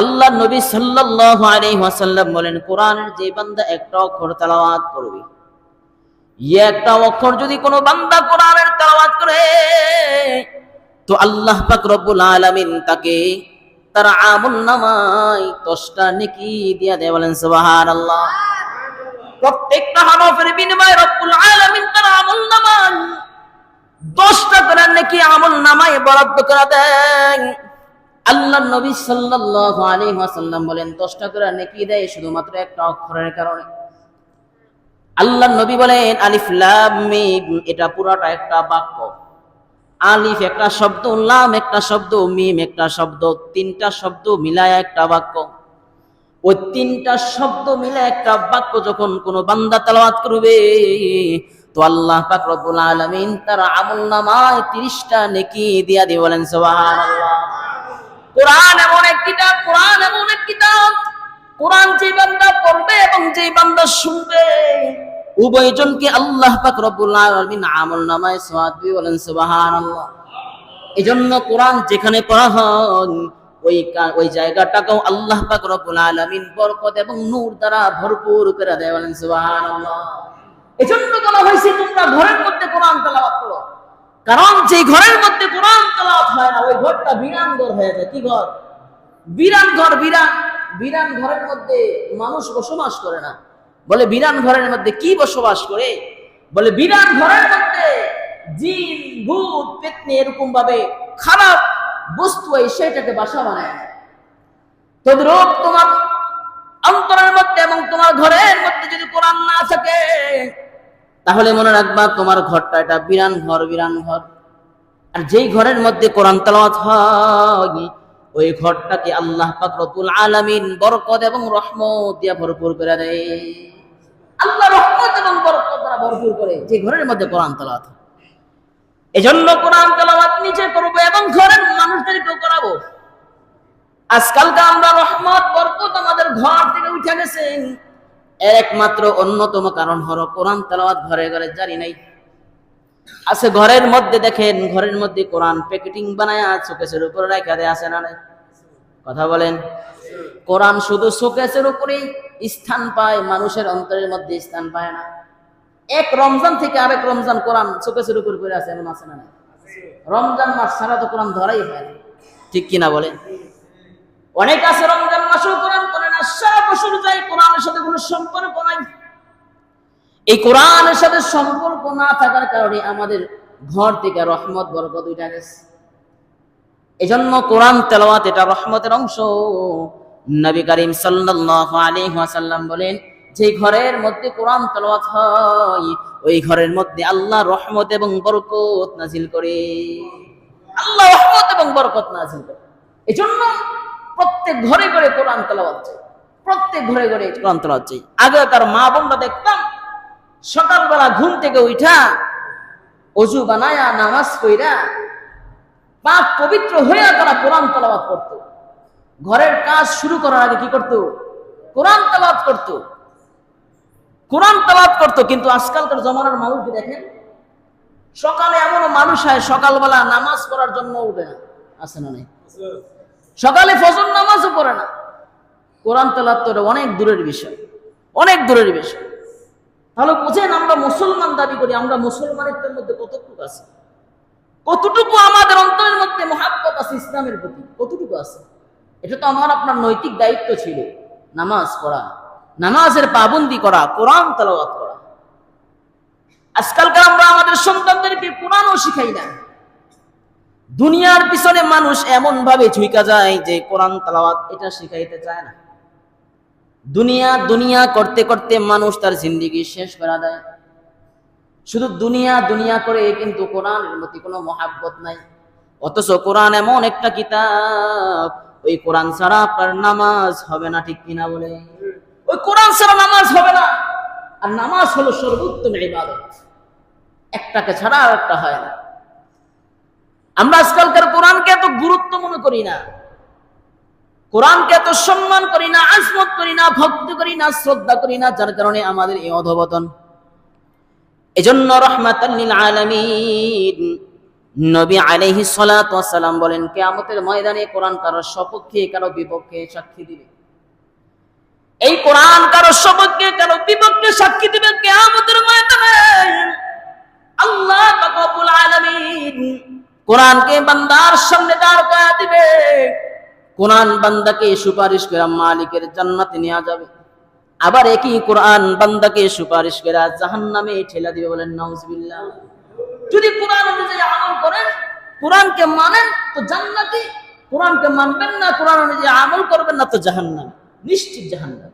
আল্লাহ নবী সাল্লাল্লাহু আলাইহি ওয়াসাল্লাম বলেন, কোরআনের যে বান্দা একটা অক্ষর তেলাওয়াত করবে। একটা অক্ষর যদি কোনো বান্দা কোরআনের তেলাওয়াত করে, তো আল্লাহ পাক রব্বুল আলামিন তাকে তার আমল নামায় দশটা নেকি দিয়া দেয় বলেন, সুবহানাল্লাহ। প্রত্যেকটা হরফের বিনিময়ে রব্বুল আলামিন তার আমল নামায় দশটা করে নাকি আমল নামায় বরাদ্দ করে দেন। আল্লাহ নবী সাল্লাল্লাহু আলাইহি ওয়াসাল্লাম বলেন, দশটা করে নাকি দেয় শুধুমাত্র একটা অক্ষরের কারণে। আল্লাহ নবী বলেন, আলিফ, লাম, মিম, এটা পুরাটা একটা বাক্য। আলিফ একটা শব্দ, লাম একটা শব্দ, মিম একটা শব্দ, তিনটা শব্দ মিলায় একটা বাক্য। ওই তিনটা শব্দ মিলে একটা বাক্য যখন কোন বান্দা তেলাওয়াত করবে, তো আল্লাহ পাক রব্বুল আলামিন তার আমল নামায় 30টা নেকি দিয়া দিয়ে বলেন, সুবহানাল্লাহ। কোরআন এমন এক কিতাব, কোরআন এমন এক কিতাব। কোরআন যে বান্দা পড়বে এবং যে বান্দা শুনবে উভয়জনকে আল্লাহ পাক রব্বুল আলামিন আমল নামায় সওয়াব দিয়ে বলেন, সুবহানাল্লাহ। এজন্য কোরআন যেখানে পড়া হয়, ওই ওই জায়গাটাকেও আল্লাহ পাক রব্বুল আলামিন বরকত এবং নূর দ্বারা ভরপুর করে দেয় বলেন, সুবহানাল্লাহ। এজন্য বলা হয়েছে, তোমরা ঘরের মধ্যে কোরআন কারণ যে ঘরের মধ্যে কোরআন তেলাওয়াত হয় না, ওই ঘরটা বিরান ঘর হয়ে যায়। কি ঘর? বিরান ঘর, বিরান। বিরান ঘরের মধ্যে মানুষ বসবাস করে না। বলে বিরান ঘরের মধ্যে কি বসবাস করে? বলে বিরান ঘরের মধ্যে জিন, ভূত, পেতনি এরকম ভাবে খারাপ বস্তু এই সেটাকে বাসা বানায় তদ্রূপ তোমার অন্তরের মধ্যে এবং তোমার ঘরের মধ্যে যদি কোরআন না থাকে তাহলে মনে রাখবা তোমার ঘরটা এটা বিরান ঘর বিরান ঘর। আর যেই ঘরের মধ্যে কোরআন তেলাওয়াত হয়, ওই ঘরটাকে আল্লাহ পাক রব্বুল আলামিন বরকত এবং রহমত দিয়া ভরপুর করে দেয়। আল্লাহ রহমত এবং বরকত দ্বারা ভরপুর করে যে ঘরের মধ্যে কোরআন তেলাওয়াত এজন্য কোরআন তেলাওয়াত নিচে করব এবং ঘরের মানুষদেরকেও করাবো। আজকালকে আমরা রহমত, বরকত আমাদের ঘর থেকে উঠে গেছেন এর একমাত্র অন্যতম কারণ হলো কোরআন তেলাওয়াত ঘরে ঘরে জানি নাই। আছে ঘরের মধ্যে দেখেন, ঘরের মধ্যে কোরআন প্যাকেটিং বানায় শোকেসের উপরে রেখা দেয় আছে না কথা বলেন। কোরআন শুধু শোকেসের উপরেই স্থান পায়, মানুষের অন্তরের মধ্যে স্থান পায় না। এক রমজান থেকে আরেক রমজান কোরআন শোকেসের উপর করে আছে, এমন আছে না রমজান মাস ছাড়া তো কোরআন ধরাই হয় না। ঠিক কিনা বলেন? অনেক আছে রমজান মাসেও কোরআন সম্পর্ক নাই এই কোরআনের সাথে সম্পর্ক না থাকার কারণে আমাদের ঘর থেকে রহমত, বরকত উঠে গেছে। এজন্য কোরআন তেলাওয়াত এটা রহমতের অংশ। নবী করিম সাল্লাল্লাহু আলাইহি ওয়াসাল্লাম বলেন, যে ঘরের মধ্যে কোরআন তেলাওয়াত হয়, ওই ঘরের মধ্যে আল্লাহ রহমত এবং বরকত নাজিল করে। আল্লাহ রহমত এবং বরকত নাজিল করে। এজন্য প্রত্যেক ঘরে ঘরে কোরআন তেলাওয়াত চাই। প্রত্যেক ঘরে ঘরে কোরআন তেলাওয়াত চাই আগেকার মা বোনরা দেখতাম সকালবেলা ঘুম থেকে উঠা অজু বানায়া নামাজ কইরা পাক পবিত্র হইয়া তারা কোরআন তেলাওয়াত করত। ঘরের কাজ শুরু করার আগে কি করত? কোরআন তেলাওয়াত করত। কোরআন তেলাওয়াত করত কিন্তু আজকালকার জমানার মানুষকে দেখেন সকালে এমন মানুষ হয় সকালবেলা নামাজ পড়ার জন্য উঠে না। আছে না নাই? সকালে ফজর নামাজও পড়ে না। কোরআন তেলাওয়াত তো অনেক দূরের বিষয়, অনেক দূরের বিষয়। তাহলে বুঝেন আমরা মুসলমান দাবি করি, আমরা মুসলমানের মধ্যে কতটুকু আছে? কতটুকু আমাদের অন্তরের মধ্যে মহাব্বত আছে ইসলামের প্রতি? কতটুকু আছে? এটা তো আমার আপনার নৈতিক দায়িত্ব ছিল। নামাজ পড়া, নামাজের পাবন্দি করা, কোরআন তেলাওয়াত করা। আজকালকার আমরা আমাদের সন্তানদেরকে কোরআনও শিখাই না। দুনিয়ার পিছনে মানুষ এমন ভাবে ঝুঁকা যায় যে কোরআন তেলাওয়াত এটা শিখাইতে চায় না। দুনিয়া দুনিয়া করতে করতে মানুষ তার জিন্দিগি শেষ করে দেয়। শুধু দুনিয়া দুনিয়া করে কিন্তু কোরআনের প্রতি কোনো মহাব্বত নাই। অথচ কোরআন এমন একটা কিতাব, ওই কোরআন ছাড়া আপনার নামাজ হবে না, ঠিক কিনা বলে? ওই কোরআন ছাড়া নামাজ হবে না। আর নামাজ হলো সর্বোত্তম ইবাদত। একটাকে ছাড়া আর একটা হয় না। আমরা আজকালকার কোরআনকে এত গুরুত্ব মনে করি না। কোরআনকে এত সম্মান করি না, আজমত করি না, ভক্তি করি না, শ্রদ্ধা করি না, যার কারণে আমাদের এই অধবতন এজন্য রহমাতাল্লিল আলামিন নবী আলাইহি সালাম বলেন, কেয়ামতের ময়দানে কোরআন কারও সপক্ষে, কারও বিপক্ষে সাক্ষী দিবে। এই কোরআন কারও সপক্ষে, কারও বিপক্ষে সাক্ষী দিবে কেয়ামতের ময়দানে। আল্লাহ রব্বুল আলামিন কোরআনকে বান্দার সামনে দাঁড় করা দিবে। কোরআন বান্দাকে সুপারিশ করে মালিকের জান্নাতে নেওয়া যাবে। আবার একই কোরআন বান্দাকে সুপারিশ করে জাহান্নামে ঠেলা দিবে বলেন, নাউজবিল্লাহ। যদি কোরআন অনুযায়ী আমল করেন, কোরআনকে মানেন, তো জান্নাতি। কোরআনকে মানবেন না, কোরআন অনুযায়ী আমল করবেন না, তো জাহান্নাম, নিশ্চিত জাহান্নাম।